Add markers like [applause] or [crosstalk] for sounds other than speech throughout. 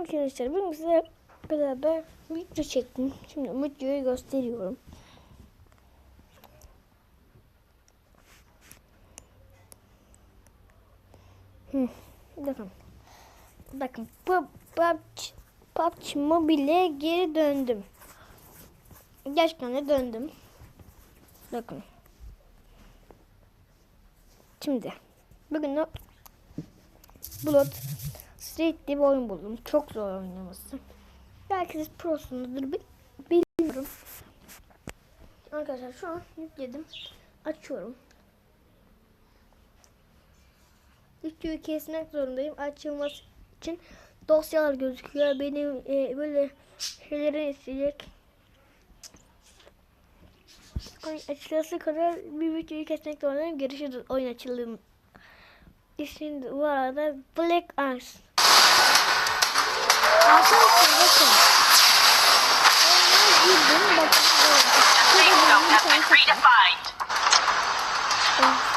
Arkadaşlar bugün size beraber video çektim. Şimdi videoyu gösteriyorum. Hı, bakın. Bakın PUBG, PUBG, Mobile'e geri döndüm. Gerçekten de döndüm. Bakın. Şimdi bugün o Blood Street diye bir oyun buldum. Çok zor oynaması. Belki siz prosunuzdur bil- bilmiyorum. Arkadaşlar şu an yükledim. Açıyorum. Videoyu kesmek zorundayım. Açılması için dosyalar gözüküyor. Benim e, böyle şeyleri isteyecek. Ay, açılası kadar bir videoyu kesmek zorundayım. Görüşürüz oyun açıldığında. Şimdi bu arada Black Eyes. Arkadaşlar bakın. Oyuna girdim. Bakın. Safe zone has been redefined.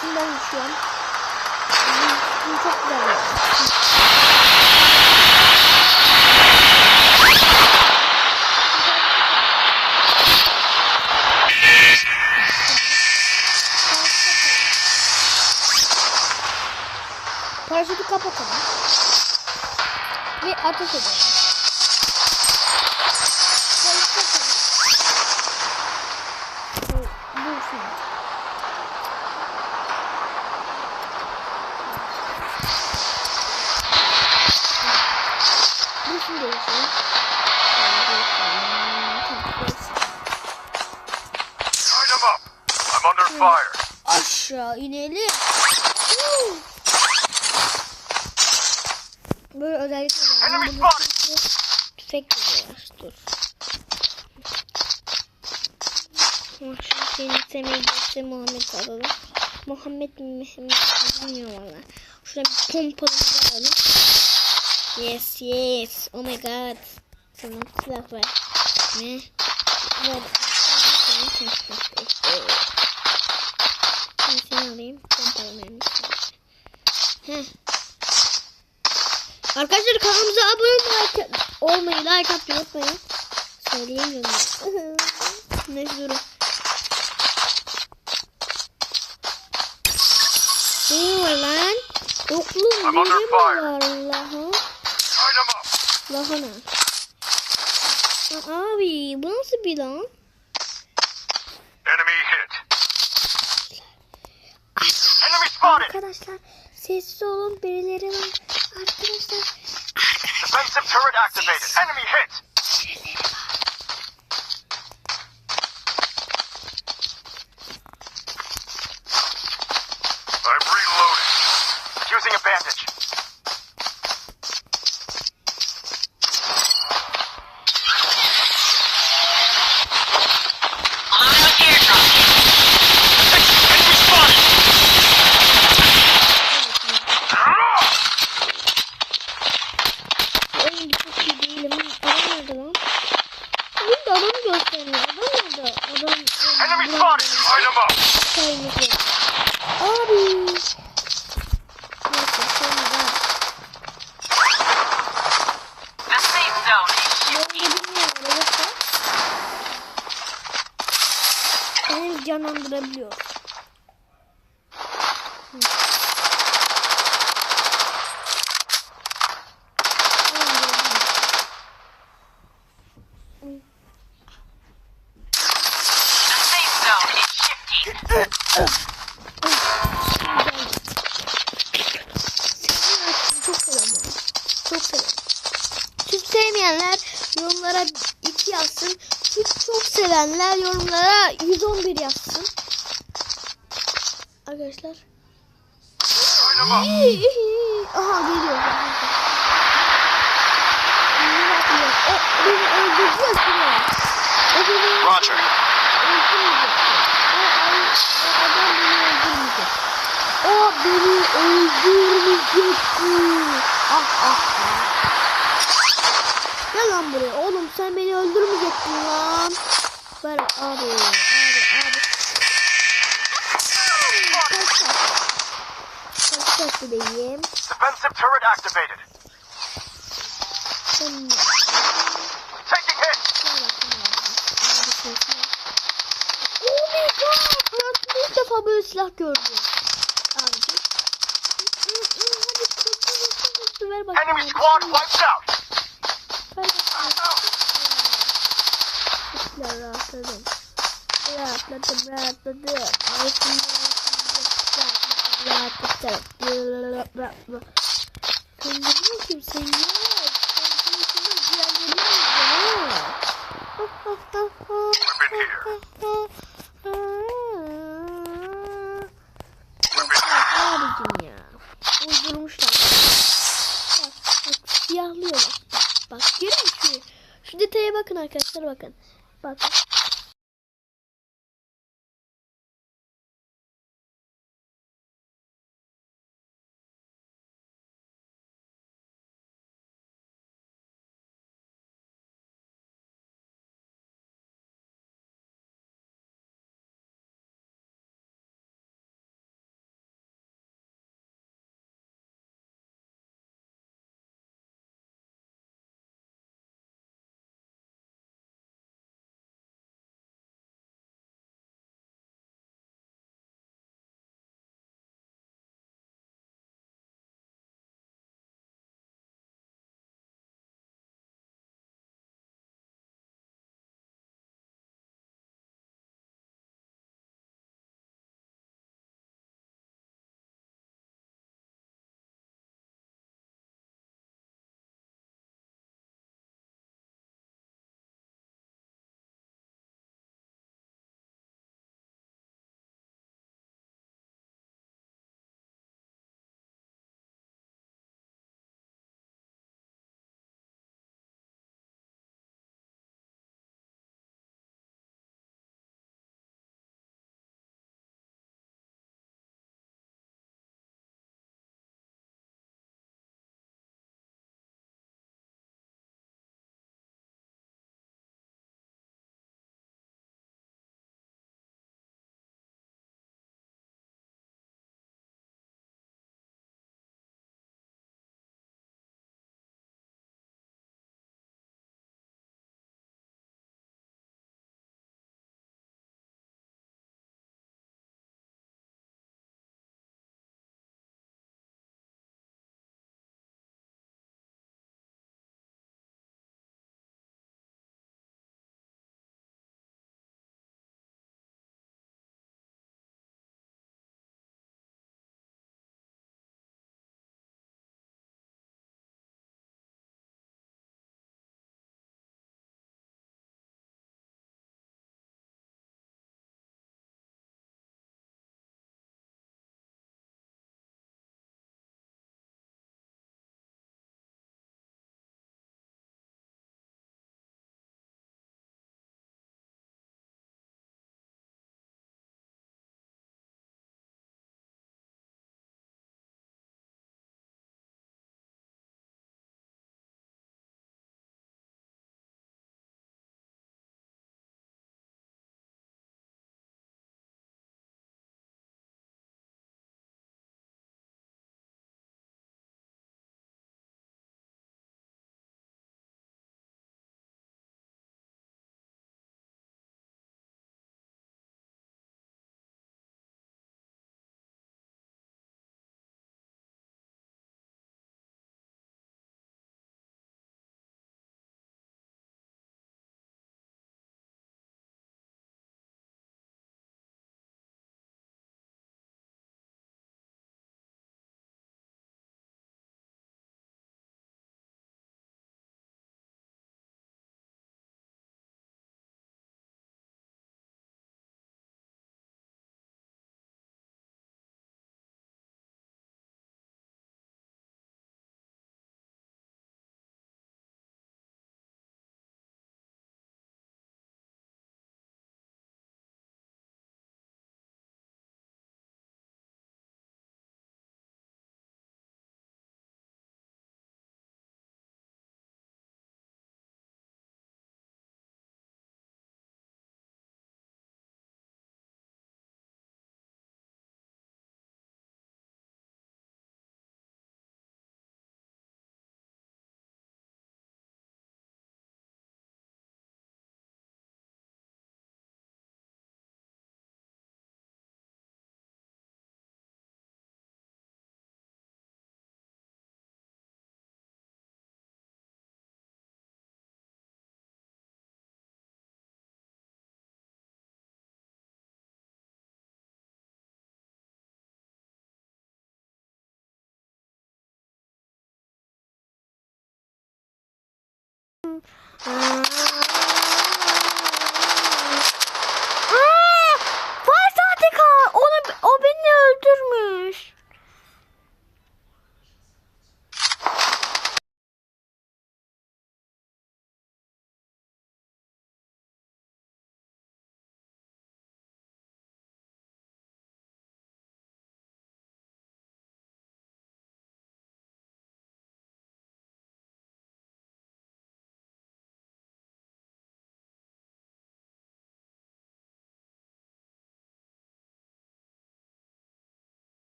Şimdiden düşüyorum. Bu çok güzel. Paraşütü under fire. Aşağı inelim. Tüfek veriyorlar. Dur. Şu seni sevmeyecekse Muhammed alalım. Muhammed mi Mehmet mi bilmiyorum valla. Şuraya bir pompalımızı alalım. Yes yes. Oh my god. Tamam silah ver. Ne? Ver. Seni alayım. Pompalı mermisi. Heh. Arkadaşlar kanalımıza abone olmayı, like atmayı unutmayın. Söyleyemiyorum. [laughs] Neyse durun. Ne var lan? Oklu I'm under biri mi fire. var Allah'a? Lahana. Abi bu nasıl bir lan? Enemy hit. Enemy spotted. Arkadaşlar sessiz olun birileri var. Arkadaşlar turret activated. Enemy hit. Shifting. Çok seviyorum. Çok seviyorum. Süt sevmeyenler yorumlara 2 yazsın. Süt çok sevenler yorumlara 111 yazsın. Arkadaşlar. Aha geliyor. Roger. O, beni öldürmeyecek. O beni öldürmeyecek. Ah ah ah. Gel lan buraya. Sen beni öldürmeyecektin lan. Ver abi. Abi abi. Kaç kaç. Kaç kaç gideyim. Defensive turret activated. Sen Taking hit. Abi. Abi. Oh my god. Hayatımda ilk defa böyle silah gördüm. Hı, Hadi ver bakayım. Enemy abi. squad wiped out. Ver bakayım. Çok rahatladım. Rahatladım rahatladım. Rahatladım. Rahatladım. Kandırma kimse here. Abicim ya. Uydurmuşlar. Bak, bak siyahlıyor bak. Bak, bak görüyor musun? Şu, detaya bakın arkadaşlar bakın. Bakın.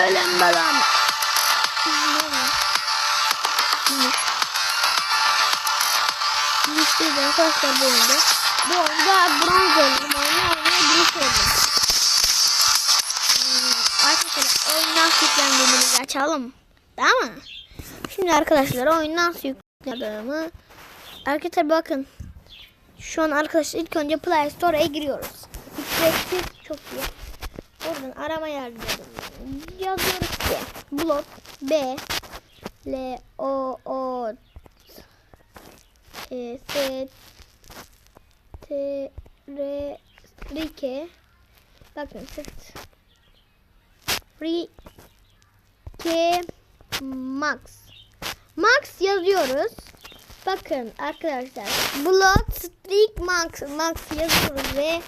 Belen. Bitti de arkadaşlar bu oyunda. Bu oyunda bronz oldum. Oyunu oynaya büyük oldum. Arkadaşlar oyun nasıl yüklendiğimizi açalım. Tamam mı? Şimdi arkadaşlar oyun nasıl yüklendiğimi Arkadaşlar bakın. Şu an arkadaşlar ilk önce Play Store'a giriyoruz. Ücretsiz çok iyi. Oradan arama yazıyoruz. Yazıyoruz ki blog B L O O E, S T R Rike Bakın sırt Rike Max Max yazıyoruz. Bakın arkadaşlar Blood Streak Max Max yazıyoruz ve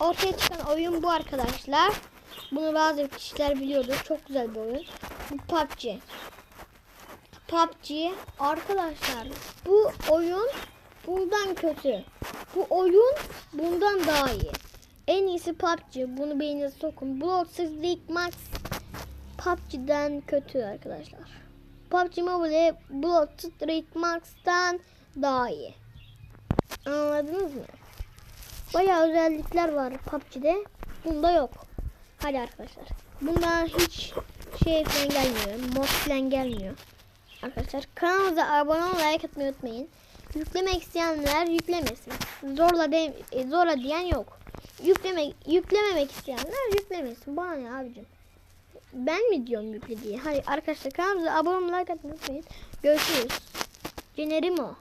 ortaya çıkan oyun bu arkadaşlar. Bunu bazı kişiler biliyordur. Çok güzel bir oyun. Bu PUBG. PUBG arkadaşlar bu oyun bundan kötü. Bu oyun bundan daha iyi. En iyisi PUBG. Bunu beyninize sokun. Bloodstreak Max PUBG'den kötü arkadaşlar. PUBG Mobile Bloodstreak Max'tan daha iyi. Anladınız mı? Bayağı özellikler var PUBG'de. Bunda yok. Hadi arkadaşlar. Bunda hiç şey falan gelmiyor. Mod falan gelmiyor. Arkadaşlar kanalımıza abone olmayı like atmayı unutmayın. Yüklemek isteyenler yüklemesin. Zorla de, e, zorla diyen yok. Yüklemek yüklememek isteyenler yüklemesin. Bana ne abicim? Ben mi diyorum yükle diye? Hayır arkadaşlar kanalımıza abone olmayı like atmayı unutmayın. Görüşürüz. Cenerim o.